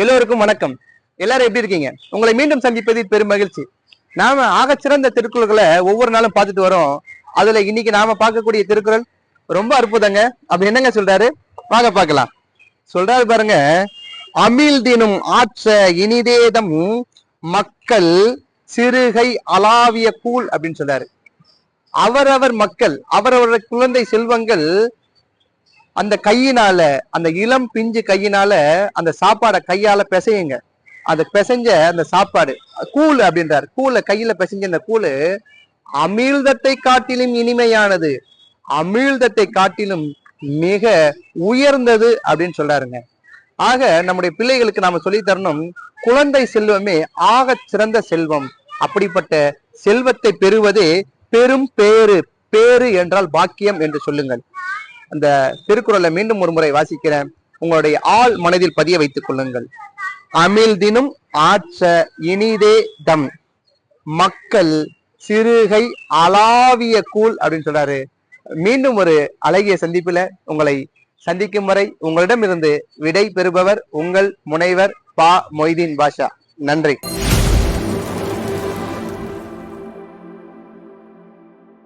எல்லோருக்கும் வணக்கம். எல்லாரும் எப்படி இருக்கீங்க? உங்களை மீண்டும் சந்திப்பதில் பெரும் மகிழ்ச்சி. நாம ஆகச்சிறந்த திருக்குறள்களை ஒவ்வொரு நாளும் பார்த்துட்டு வரோம். அதுல இன்னைக்கு நாம பார்க்கக்கூடிய திருக்குறள் ரொம்ப அற்புதங்க. அப்படி என்னங்க சொல்றாரு? வாங்க பார்க்கலாம். சொல்றாரு பாருங்க அமில் தினும் ஆற்ற இனிதேதம் மக்கள் சிறுகை அலாவிய கூழ் அப்படின்னு சொல்றாரு. அவரவர் மக்கள் அவரவர் குழந்தை செல்வங்கள் அந்த கையினால அந்த இளம் பிஞ்சு கையினால அந்த சாப்பாடை கையால பிசையுங்க. அந்த பிசைஞ்ச அந்த சாப்பாடு கூழ் அப்படின்றார். கூழ கையில பிசைஞ்ச அந்த கூழ் அமிழ்தத்தை காட்டிலும் இனிமையானது. அமிழ்தத்தை காட்டிலும் மிக உயர்ந்தது அப்படின்னு சொல்றாருங்க. ஆக நம்முடைய பிள்ளைகளுக்கு நாம சொல்லி தரணும் குழந்தை செல்வமே ஆக சிறந்த செல்வம். அப்படிப்பட்ட செல்வத்தை பெறுவதே பெரும் பேரு பேரு என்றால் பாக்கியம் என்று சொல்லுங்கள். அந்த திருக்குறளை மீண்டும் ஒரு முறை வாசிக்கிறேன். உங்களுடைய ஆள் மனதில் பதிய வைத்துக் கொள்ளுங்கள். அமிழ் ஆற்ற இனிதே தம். மக்கள் சிறுகை அலாவிய கூல் அப்படின்னு சொல்றாரு. மீண்டும் ஒரு அழகிய சந்திப்பில உங்களை சந்திக்கும் வரை உங்களிடமிருந்து விடை பெறுபவர் உங்கள் முனைவர் பா மொய்தீன் பாஷா. நன்றி.